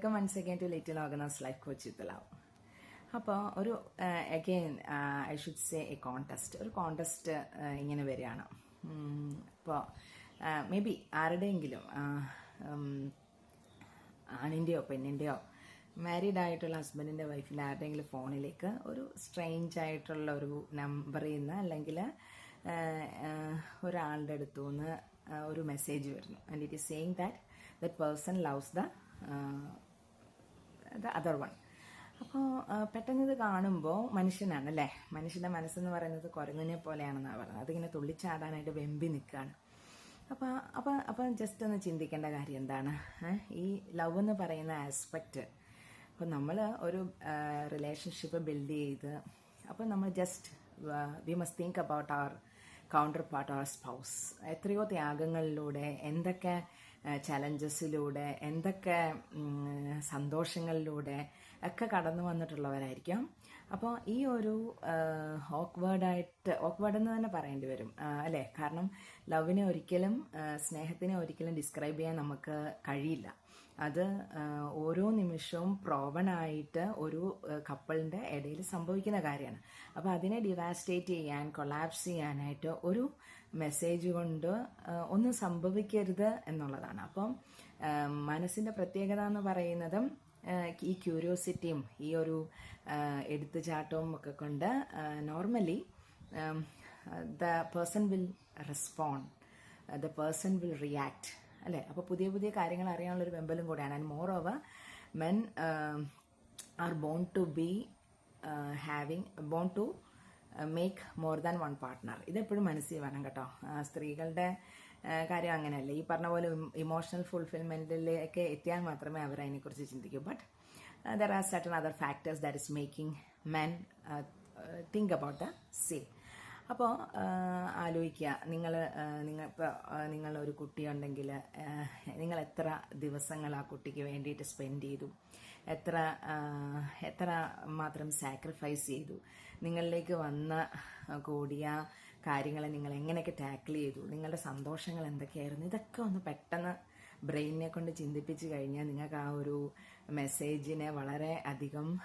Welcome once again to little organise life coach ഇത്തലാവ്. അപ്പോൾ ഒരു again I should say a contest ഒരു contest ഇങ്ങനെ വരികയാണ്. അപ്പോൾ മേ ബി ആരുടെയെങ്കിലും ആണിന്റെയോ പെണ്ണിന്റെയോ മാരീഡ് ആയിട്ടുള്ള ഹസ്ബൻഡിന്റെ വൈഫിന്റെ ആരുടെയെങ്കിലും ഫോണിലേക്ക് ഒരു സ്ട്രെയിഞ്ച് ആയിട്ടുള്ള ഒരു നമ്പറിൽ നിന്ന് അല്ലെങ്കിൽ ഒരാളുടെ അടുത്തു നിന്ന് ഒരു മെസ്സേജ് വരുന്നു. And it is saying that that person loves the the other one അപ്പോൾ പെട്ടെന്ന് ഇത് കാണുമ്പോൾ മനുഷ്യനാണ് അല്ലേ മനുഷ്യന്റെ മനസ്സെന്ന് പറയുന്നത് കുരങ്ങിനെ പോലെയാണെന്നാണ് പറയുന്നത് അതിങ്ങനെ തുള്ളിച്ചാടാനായിട്ട് വെമ്പി നിൽക്കുകയാണ് അപ്പോൾ അപ്പോൾ അപ്പോൾ ജസ്റ്റ് ഒന്ന് ചിന്തിക്കേണ്ട കാര്യം എന്താണ്? ഈ ലവ് എന്ന് പറയുന്ന ആസ്പെക്റ്റ് അപ്പോൾ നമ്മൾ ഒരു റിലേഷൻഷിപ്പ് ബിൽഡ് ചെയ്ത് അപ്പോൾ നമ്മൾ just we must think about our counterpart our spouse എത്രയോ ത്യാഗങ്ങളിലൂടെ എന്തൊക്കെ ചലഞ്ചസിലൂടെ എന്തൊക്കെ സന്തോഷങ്ങളിലൂടെ ഒക്കെ കടന്നു വന്നിട്ടുള്ളവരായിരിക്കാം. അപ്പോൾ ഈ ഒരു ഓക്വേർഡായിട്ട് ഓക്വേർഡ് എന്ന് തന്നെ പറയേണ്ടി വരും. അല്ലേ? കാരണം ലവിനെ ഒരിക്കലും സ്നേഹത്തിനെ ഒരിക്കലും ഡിസ്ക്രൈബ് ചെയ്യാൻ നമുക്ക് കഴിയില്ല. അത് ഓരോ നിമിഷവും പ്രോവണായിട്ട് ഒരു കപ്പിളിന്റെ ഇടയിൽ സംഭവിക്കുന്ന കാര്യമാണ്. അപ്പോൾ അതിനെ ഡിവാസ്റ്റേറ്റ് ചെയ്യാൻ കൊളാപ്സ് ചെയ്യാനായിട്ട് ഒരു മെസ്സേജ് കൊണ്ട് ഒന്നും സംഭവിക്കരുത് എന്നുള്ളതാണ്. അപ്പം മനസ്സിന്റെ പ്രത്യേകത എന്ന് പറയുന്നതും ഈ ക്യൂരിയോസിറ്റിയും ഈ ഒരു എടുത്തുചാട്ടവും ഒക്കെ കൊണ്ട് normally the person will respond the person will react അല്ലേ? അപ്പോൾ പുതിയ പുതിയ കാര്യങ്ങൾ അറിയാനുള്ളൊരു വെമ്പലും കൂടെയാണ്. And moreover men are born to be having born to make more than one partner ഇതെപ്പോഴും മനസ്സിൽ വേണം കേട്ടോ. സ്ത്രീകളുടെ കാര്യം അങ്ങനെയല്ല. ഈ പറഞ്ഞ പോലെ ഇമോഷണൽ ഫുൾഫിൽമെന്റിലേക്ക് എത്തിയാൽ മാത്രമേ അവർ അതിനെക്കുറിച്ച് ചിന്തിക്കൂ. But there are certain other factors that is making men think about the same അപ്പോൾ ആലോചിക്കുക. നിങ്ങൾ നിങ്ങൾ ഇപ്പോൾ നിങ്ങൾ ഒരു കുട്ടിയുണ്ടെങ്കിൽ നിങ്ങൾ എത്ര ദിവസങ്ങൾ ആ കുട്ടിക്ക് വേണ്ടിയിട്ട് സ്പെൻഡ് ചെയ്തു? എത്ര എത്ര മാത്രം സാക്രിഫൈസ് ചെയ്തു. നിങ്ങളിലേക്ക് വന്ന കൂടിയ കാര്യങ്ങളെ നിങ്ങൾ എങ്ങനെയൊക്കെ ടാക്കിൾ ചെയ്തു? നിങ്ങളുടെ സന്തോഷങ്ങൾ എന്തൊക്കെയായിരുന്നു? ഇതൊക്കെ ഒന്ന് പെട്ടെന്ന് ബ്രെയിനിനെ കൊണ്ട് ചിന്തിപ്പിച്ച് കഴിഞ്ഞാൽ നിങ്ങൾക്ക് ആ ഒരു മെസ്സേജിനെ വളരെ അധികം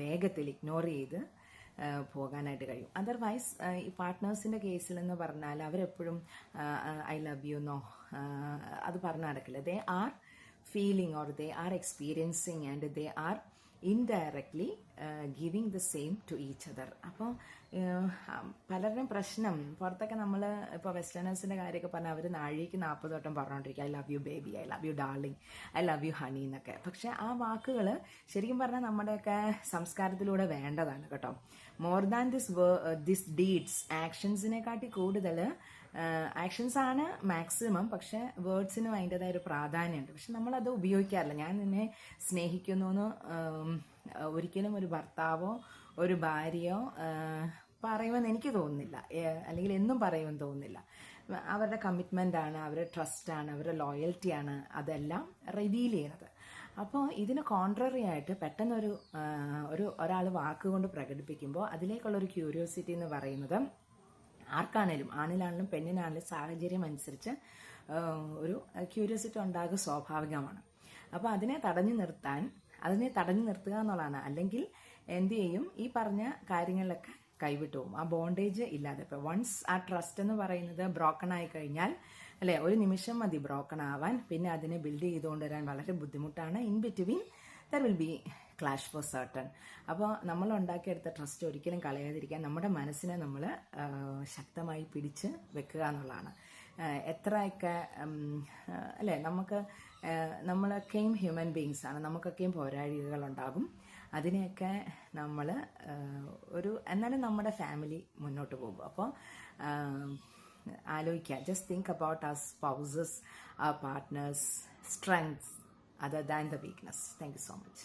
വേഗത്തിൽ ഇഗ്നോർ ചെയ്ത് പോകാനായിട്ട് കഴിയും. അതർവൈസ് ഈ പാർട്ട്നേഴ്സിന്റെ കേസിലെന്ന് പറഞ്ഞാൽ അവരെപ്പോഴും ഐ ലവ് യു നോ അത് പറഞ്ഞു നടക്കില്ല. They are feeling or they are experiencing and they are indirectly giving the same to each other അപ്പോൾ പലരുടെയും പ്രശ്നം പുറത്തൊക്കെ നമ്മൾ ഇപ്പോൾ വെസ്റ്റേണേഴ്സിന്റെ കാര്യമൊക്കെ പറഞ്ഞാൽ അവർ നാഴിക്ക് നാൽപ്പത് വട്ടം പറഞ്ഞുകൊണ്ടിരിക്കുക I love you baby I love you darling I love you honey എന്നൊക്കെ. പക്ഷേ ആ വാക്കുകൾ ശരിക്കും പറഞ്ഞാൽ നമ്മുടെയൊക്കെ സംസ്കാരത്തിലൂടെ വേണ്ടതാണ് കേട്ടോ. More than this this deeds ആക്ഷൻസിനെക്കാട്ടി കൂടുതൽ ആക്ഷൻസ് ആണ് മാക്സിമം പക്ഷെ വേർഡ്സിനും അതിന്റെതായ ഒരു പ്രാധാന്യമുണ്ട്. പക്ഷെ നമ്മളത് ഉപയോഗിക്കാറില്ല. ഞാൻ നിന്നെ സ്നേഹിക്കുന്നു എന്ന് ഒരിക്കലും ഒരു ഭർത്താവോ ഒരു ഭാര്യയോ പറയുമെന്ന് എനിക്ക് തോന്നുന്നില്ല. അല്ലെങ്കിൽ എന്നും പറയുമെന്ന് തോന്നുന്നില്ല. അവരുടെ കമ്മിറ്റ്മെന്റ് ആണ് അവരുടെ ട്രസ്റ്റ് ആണ് അവരുടെ ലോയൽറ്റി ആണ് അതെല്ലാം റിവീൽ ചെയ്യുന്നത്. അപ്പോൾ ഇതിന് കോൺട്രറി ആയിട്ട് പെട്ടെന്നൊരു ഒരു ഒരാൾ വാക്കുകൊണ്ട് പ്രകടിപ്പിക്കുമ്പോൾ അതിലേക്കുള്ളൊരു ക്യൂരിയോസിറ്റി എന്ന് പറയുന്നത് ആർക്കാണേലും ആണിലാണെങ്കിലും പെണ്ണിനാണെങ്കിലും സാഹചര്യം അനുസരിച്ച് ഒരു ക്യൂരിയോസിറ്റി ഉണ്ടാകുക സ്വാഭാവികമാണ്. അപ്പോൾ അതിനെ തടഞ്ഞു നിർത്താൻ അതിനെ തടഞ്ഞു നിർത്തുക എന്നുള്ളതാണ്. അല്ലെങ്കിൽ എന്ത് ചെയ്യും? ഈ പറഞ്ഞ കാര്യങ്ങളിലൊക്കെ കൈവിട്ടു പോകും. ആ ബോണ്ടേജ് ഇല്ലാതെ. ഇപ്പോൾ വൺസ് ആ ട്രസ്റ്റ് എന്ന് പറയുന്നത് ബ്രോക്കൺ ആയി കഴിഞ്ഞാൽ അല്ലെ ഒരു നിമിഷം മതി ബ്രോക്കൺ ആവാൻ. പിന്നെ അതിനെ ബിൽഡ് ചെയ്തുകൊണ്ട് വരാൻ വളരെ ബുദ്ധിമുട്ടാണ്. In between there will be clash for certain അപ്പോൾ നമ്മൾ ഉണ്ടാക്കിയെടുത്ത ട്രസ്റ്റ് ഒരിക്കലും കളയാതിരിക്കാൻ നമ്മുടെ മനസ്സിനെ നമ്മൾ ശക്തമായി പിടിച്ച് വെക്കുക എന്നുള്ളതാണ്. എത്രയൊക്കെ അല്ലേ നമുക്ക് നമ്മളൊക്കെയും ഹ്യൂമൻ ബീങ്സ് ആണ്. നമുക്കൊക്കെയും പോരാഴികകളുണ്ടാകും അതിനെയൊക്കെ നമ്മൾ ഒരു എന്നാലും നമ്മുടെ ഫാമിലി മുന്നോട്ട് പോകും. അപ്പോൾ ആലോചിക്കുക. Just think about our spouses our partners strengths other than the weakness thank you so much